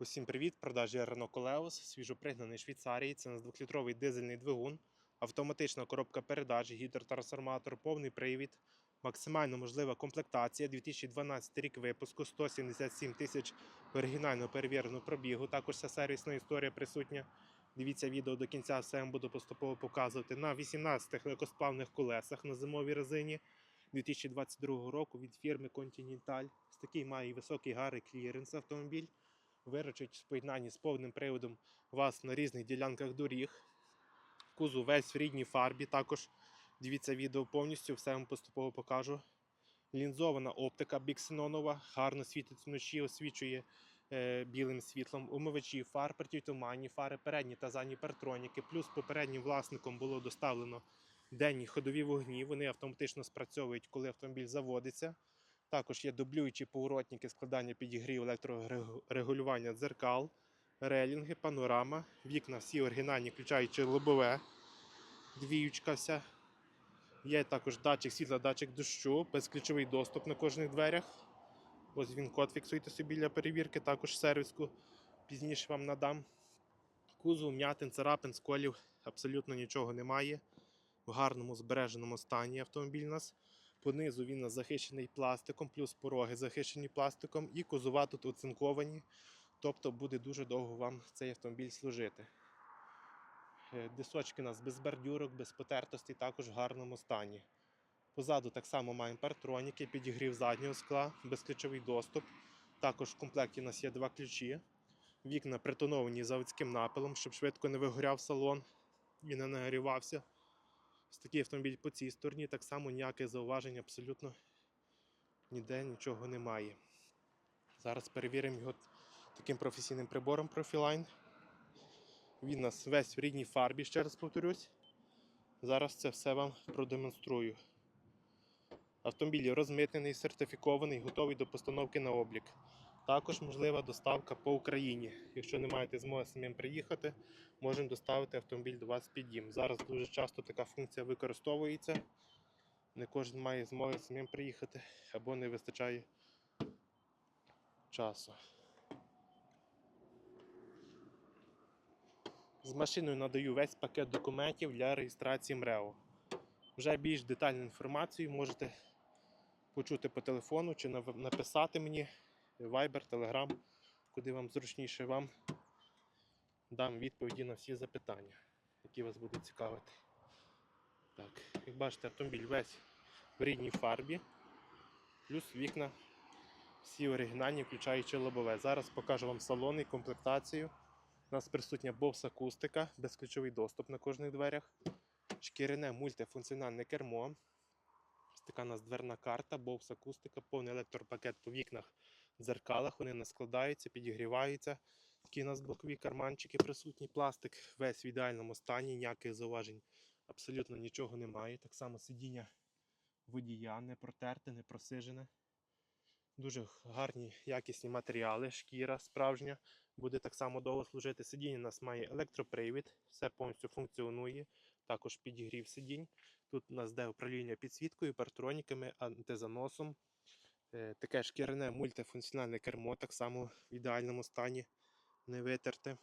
Усім привіт! Продажі Renault Coleos, свіжопригнаний Швейцарії. Це у нас 2-літровий дизельний двигун, автоматична коробка передач, гідротрансформатор, повний привід, максимально можлива комплектація. 2012 рік випуску, 177 тисяч оригінально перевіреного пробігу. Також вся сервісна історія присутня. Дивіться відео до кінця, все я вам буду поступово показувати. На 18 легкосплавних колесах на зимовій резині 2022 року від фірми Continental. Ось такий має високий гарний кліренс автомобіль виручить в поєднанні з повним приводом вас на різних ділянках доріг. Кузов весь в рідній фарбі. Також дивіться відео повністю, все вам поступово покажу. Лінзована оптика біксенонова, гарно світить вночі, освічує е, білим світлом. Умивачі фар, протитуманні фари, передні та задні партроніки. Плюс попереднім власником було доставлено денні ходові вогні. Вони автоматично спрацьовують, коли автомобіль заводиться. Також є дублюючі поворотники, складання підігрів, електрорегулювання дзеркал, релінги, панорама, вікна всі оригінальні, включаючи лобове, двіючка вся. Є також датчик світла, датчик дощу, безключовий доступ на кожних дверях. Ось він код фіксуйте собі для перевірки, також сервіску пізніше вам надам. Кузов, м'ятин, царапин, сколів, абсолютно нічого немає. В гарному збереженому стані автомобіль у нас. Понизу він захищений пластиком, плюс пороги захищені пластиком, і кузова тут оцинковані. Тобто буде дуже довго вам цей автомобіль служити. Е, Дисочки у нас без бордюрок, без потертостей, також в гарному стані. Позаду так само маємо партроніки, підігрів заднього скла, безключовий доступ. Також в комплекті у нас є два ключі. Вікна притоновані заводським напилом, щоб швидко не вигоряв салон і не нагрівався. Ось такий автомобіль по цій стороні, так само ніяких зауважень абсолютно ніде нічого немає. Зараз перевіримо його таким професійним прибором Profiline. Він у нас весь в рідній фарбі, ще раз повторюсь. Зараз це все вам продемонструю. Автомобіль розмитнений, сертифікований, готовий до постановки на облік. Також можлива доставка по Україні. Якщо не маєте змоги самим приїхати, можемо доставити автомобіль до вас під дім. Зараз дуже часто така функція використовується. Не кожен має змоги самим приїхати або не вистачає часу. З машиною надаю весь пакет документів для реєстрації МРЕО. Вже більш детальну інформацію можете почути по телефону чи написати мені Viber, Telegram, куди вам зручніше вам дам відповіді на всі запитання, які вас будуть цікавити. Так, як бачите, автомобіль весь в рідній фарбі, плюс вікна всі оригінальні, включаючи лобове. Зараз покажу вам салон і комплектацію. У нас присутня Bose акустика, безключовий доступ на кожних дверях, шкіряне мультифункціональне кермо. Ось така у нас дверна карта, Bose акустика, повний електропакет по вікнах, дзеркалах. Вони нас складаються, підігріваються. Такі у нас бокові карманчики присутні, пластик весь в ідеальному стані, ніяких зауважень абсолютно нічого немає. Так само сидіння водія не протерте, не просижене. Дуже гарні якісні матеріали, шкіра справжня, буде так само довго служити. Сидіння у нас має електропривід, все повністю функціонує. Також підігрів сидінь. Тут у нас йде управління підсвіткою, партроніками, антизаносом. Е, Таке шкіряне мультифункціональне кермо, так само в ідеальному стані, не витерте.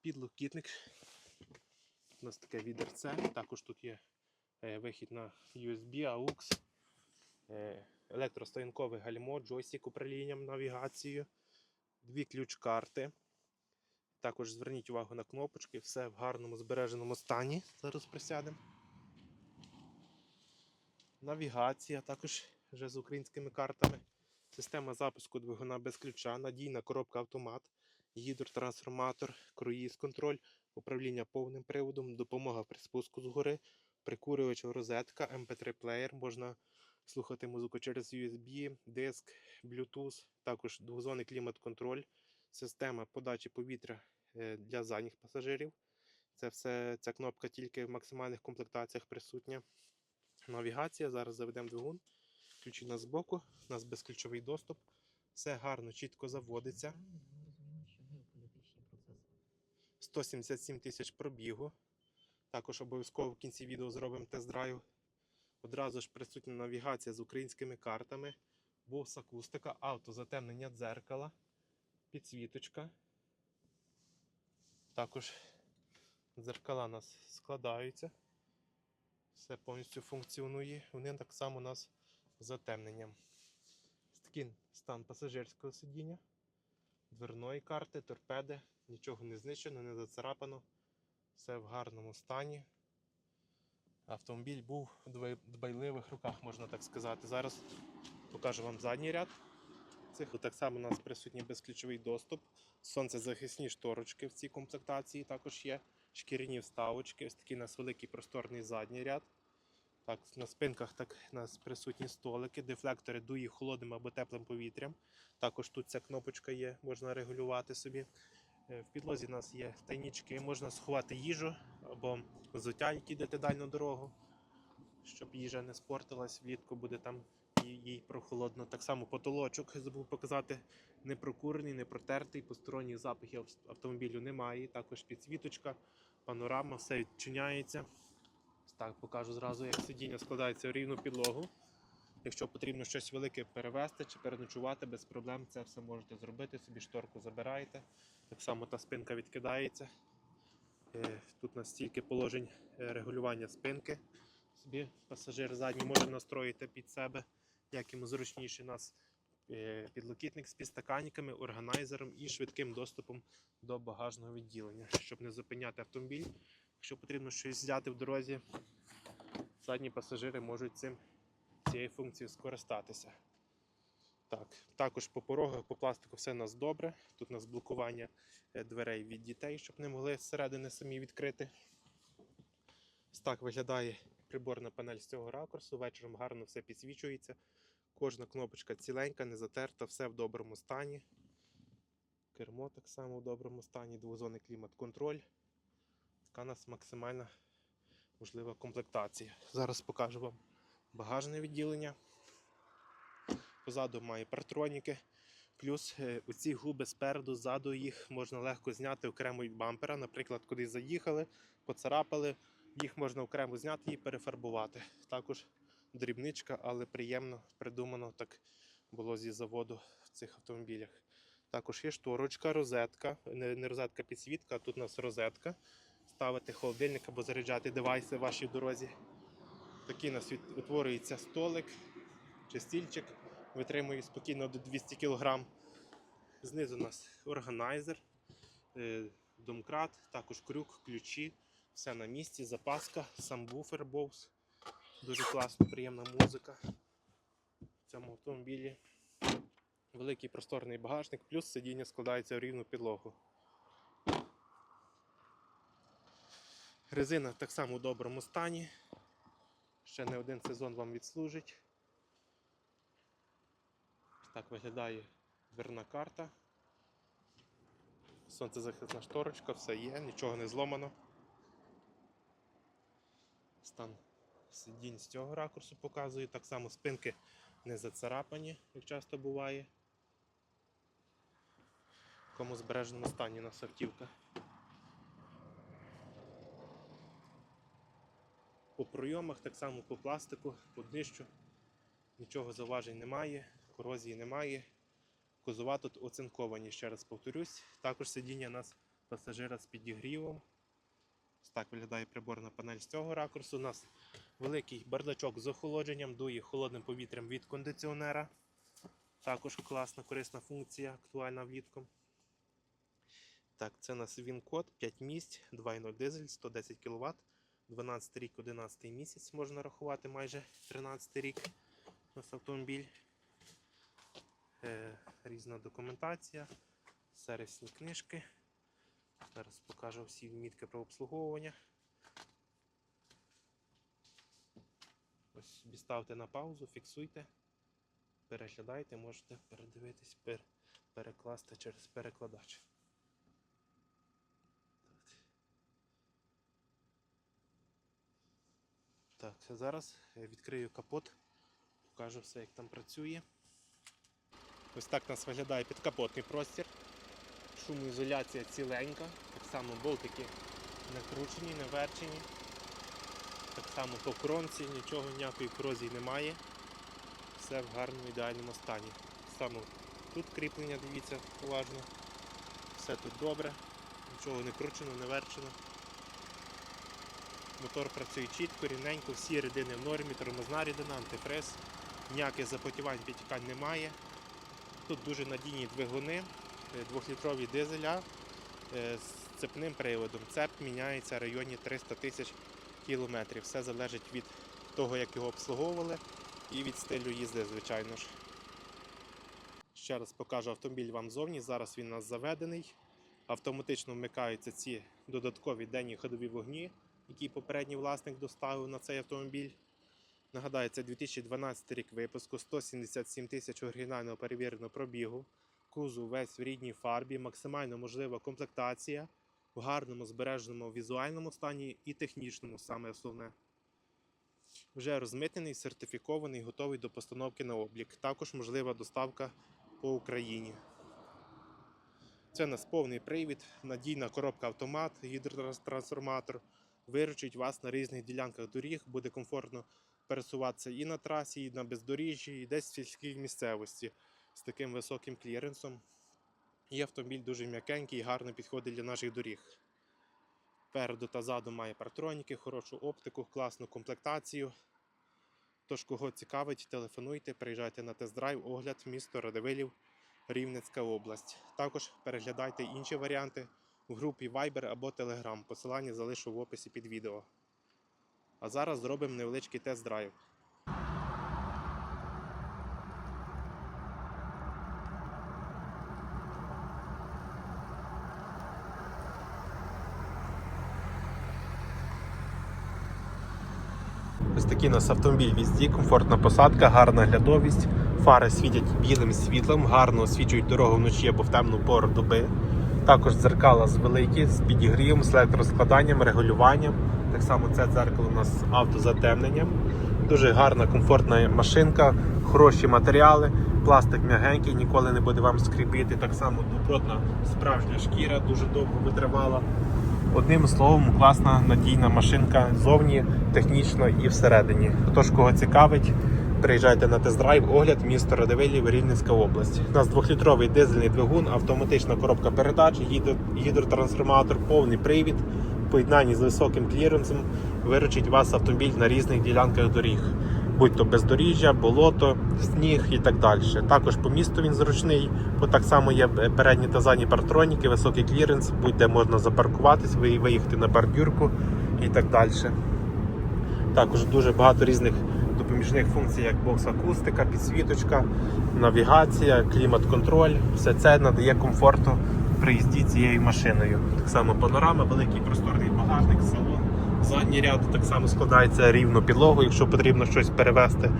Підлокітник. У нас таке відерце. Також тут є е, вихід на USB, AUX, е, електростоянкове гальмо, джойстик управлінням навігацією, дві ключ-карти. Також зверніть увагу на кнопочки, все в гарному збереженому стані. Зараз присядемо. Навігація також вже з українськими картами. Система запуску двигуна без ключа, надійна коробка автомат, гідротрансформатор, круїз-контроль, управління повним приводом, допомога при спуску згори, прикурювач, розетка, MP3 плеєр. Можна слухати музику через USB, диск, Bluetooth, також двозонний клімат-контроль, система подачі повітря е, для задніх пасажирів. Це все, ця кнопка тільки в максимальних комплектаціях присутня. Навігація. Зараз заведемо двигун. Ключі у нас збоку, у нас безключовий доступ. Все гарно, чітко заводиться. 177 тисяч пробігу. Також обов'язково в кінці відео зробимо тест-драйв. Одразу ж присутня навігація з українськими картами, Bose акустика, автозатемнення дзеркала. підсвіточка. Також дзеркала у нас складаються. Все повністю функціонує. Вони так само у нас затемненням. Такий стан пасажирського сидіння, дверної карти, торпеди, нічого не знищено, не зацарапано. Все в гарному стані. Автомобіль був в дбайливих руках, можна так сказати. Зараз покажу вам задній ряд. Цих так само у нас присутній безключовий доступ. Сонцезахисні шторочки в цій комплектації також є. Шкіряні вставочки. Ось такий у нас великий просторний задній ряд. Так, на спинках так у нас присутні столики, дефлектори дує холодним або теплим повітрям. Також тут ця кнопочка є, можна регулювати собі. Е, В підлозі у нас є тайнічки, можна сховати їжу або взуття, які йдете дальну дорогу, щоб їжа не спортилась, влітку буде там їй прохолодно. Так само потолочок забув показати, не прокурений, не протертий, посторонніх запахів автомобілю немає. Також підсвіточка, панорама, все відчиняється. Так, покажу зразу, як сидіння складається в рівну підлогу. Якщо потрібно щось велике перевезти чи переночувати, без проблем це все можете зробити. Собі шторку забираєте. Так само та спинка відкидається. Е, Тут у нас стільки положень е, регулювання спинки. Собі пасажир задній може настроїти під себе, як йому зручніше. Нас е, підлокітник з підстаканниками, органайзером і швидким доступом до багажного відділення, щоб не зупиняти автомобіль. Якщо потрібно щось взяти в дорозі, задні пасажири можуть цим цією функцією скористатися. Так, також по порогах, по пластику все у нас добре. Тут у нас блокування е, дверей від дітей, щоб не могли зсередини самі відкрити. Ось так виглядає приборна панель з цього ракурсу. Вечором гарно все підсвічується. Кожна кнопочка ціленька, не затерта, все в доброму стані. Кермо так само в доброму стані, двозонний клімат-контроль. Така у нас максимальна можлива комплектація. Зараз покажу вам багажне відділення. Позаду має партроніки. Плюс е, оці губи спереду, ззаду їх можна легко зняти окремо від бампера. Наприклад, кудись заїхали, поцарапали, їх можна окремо зняти і перефарбувати. Також дрібничка, але приємно придумано так було зі заводу в цих автомобілях. Також є шторочка, розетка, не розетка підсвітка, а тут у нас розетка. Ставити холодильник або заряджати девайси в вашій дорозі. Такий у нас утворюється столик чи стільчик, витримує спокійно до 200 кг. Знизу у нас органайзер, е, домкрат, також крюк, ключі, все на місці, запаска, сам буфер Bose. Дуже класно, приємна музика в цьому автомобілі. Великий просторний багажник, плюс сидіння складається в рівну підлогу. Резина так само в доброму стані. Ще не один сезон вам відслужить. Так виглядає дверна карта. Сонцезахисна шторочка, все є, нічого не зломано. Стан сидінь з цього ракурсу показую. Так само спинки не зацарапані, як часто буває. В такому збереженому стані у нас автівка. По пройомах, так само по пластику, по днищу. Нічого зауважень немає, корозії немає. Кузова тут оцинковані, ще раз повторюсь. Також сидіння у нас пасажира з підігрівом. Ось так виглядає приборна панель з цього ракурсу. У нас великий бардачок з охолодженням, дує холодним повітрям від кондиціонера. Також класна корисна функція, актуальна влітку. Так, це у нас він-код 5 місць, 2.0 дизель, 110 кВт. 12 рік, 11 місяць можна рахувати майже 13 рік у нас автомобіль. Е, різна документація, сервісні книжки. Зараз покажу всі відмітки про обслуговування. Ось собі ставте на паузу, фіксуйте, переглядайте, можете передивитись, перекласти через перекладач. Так, зараз відкрию капот, покажу все, як там працює. Ось так у нас виглядає підкапотний простір. Шумоізоляція ціленька. Так само болтики не кручені, не верчені. Так само по кромці, нічого, ніякої корозії немає. Все в гарному ідеальному стані. Так тут кріплення, дивіться уважно. Все тут добре, нічого не кручено, не верчено. Мотор працює чітко, рівненько, всі рідини в нормі, тормозна рідина, антифриз, ніяких запотівань, підтікань немає. Тут дуже надійні двигуни, 2-літрові дизеля е, з цепним приводом. Цеп міняється в районі 300 тисяч кілометрів. Все залежить від того, як його обслуговували, і від стилю їзди, звичайно ж. Ще раз покажу автомобіль вам ззовні. Зараз він у нас заведений. Автоматично вмикаються ці додаткові денні ходові вогні, які попередній власник доставив на цей автомобіль. Нагадаю, це 2012 рік випуску, 177 тисяч оригінального перевіреного пробігу. Кузов весь в рідній фарбі, максимально можлива комплектація в гарному збереженому візуальному стані і технічному, саме основне. Вже розмитнений, сертифікований, готовий до постановки на облік. Також можлива доставка по Україні. Це у нас повний привід, надійна коробка автомат, гідротрансформатор. Виручить вас на різних ділянках доріг, буде комфортно пересуватися і на трасі, і на бездоріжжі, і десь в сільській місцевості з таким високим кліренсом. І автомобіль дуже м'якенький і гарно підходить для наших доріг. Переду та ззаду має партроніки, хорошу оптику, класну комплектацію. Тож, кого цікавить, телефонуйте, приїжджайте на тест-драйв, огляд, місто Радивилів, Рівненська область. Також переглядайте інші варіанти в групі Viber або Telegram. Посилання залишу в описі під відео. А зараз зробимо невеличкий тест-драйв. Ось такий у нас автомобіль візді, комфортна посадка, гарна глядовість. Фари світять білим світлом, гарно освічують дорогу вночі або в темну пору доби. Також дзеркала з великі, з підігрівом, з електроскладанням, регулюванням. Так само це дзеркало у нас автозатемненням. Дуже гарна, комфортна машинка, хороші матеріали, пластик м'ягенький, ніколи не буде вам скріпити. Так само добротна справжня шкіра, дуже довго витривала. Одним словом, класна надійна машинка зовні, технічно і всередині. Тож, кого цікавить, приїжджайте на тест-драйв, огляд місто Радивилів, Рівненська область. У нас двохлітровий дизельний двигун, автоматична коробка передач, гідротрансформатор, повний привід, поєднанні з високим кліренсом виручить вас автомобіль на різних ділянках доріг. Будь то бездоріжжя, болото, сніг і так далі. Також по місту він зручний, бо так само є передні та задні партроніки, високий кліренс, будь-де можна запаркуватись, виїхати на бордюрку і так далі. Також дуже багато різних допоміжних функцій, як бокс-акустика, підсвіточка, навігація, клімат-контроль. Все це надає комфорту при їзді цією машиною. Так само панорама, великий просторний багажник, салон. Задній ряд так само складається рівно підлогу, якщо потрібно щось перевезти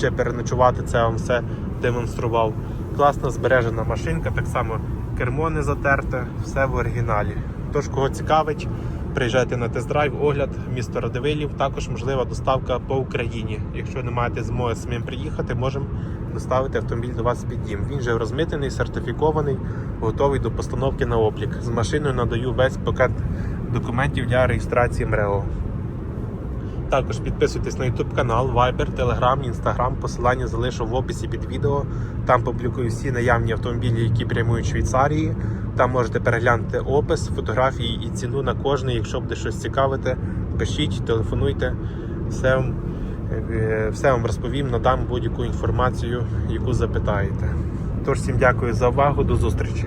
чи переночувати, це вам все демонстрував. Класна збережена машинка, так само кермо не затерте, все в оригіналі. Тож, кого цікавить, приїжджайте на тест-драйв, огляд, місто Радивилів, також можлива доставка по Україні. Якщо не маєте змоги самим приїхати, можемо доставити автомобіль до вас під дім. Він вже розмитений, сертифікований, готовий до постановки на облік. З машиною надаю весь пакет документів для реєстрації МРЕО. Також підписуйтесь на YouTube канал, Viber, Telegram, Instagram. Посилання залишу в описі під відео. Там публікую всі наявні автомобілі, які прямують Швейцарії. Там можете переглянути опис, фотографії і ціну на кожний. Якщо буде щось цікавити, пишіть, телефонуйте. Все е, все вам розповім, надам будь-яку інформацію, яку запитаєте. Тож всім дякую за увагу, до зустрічі.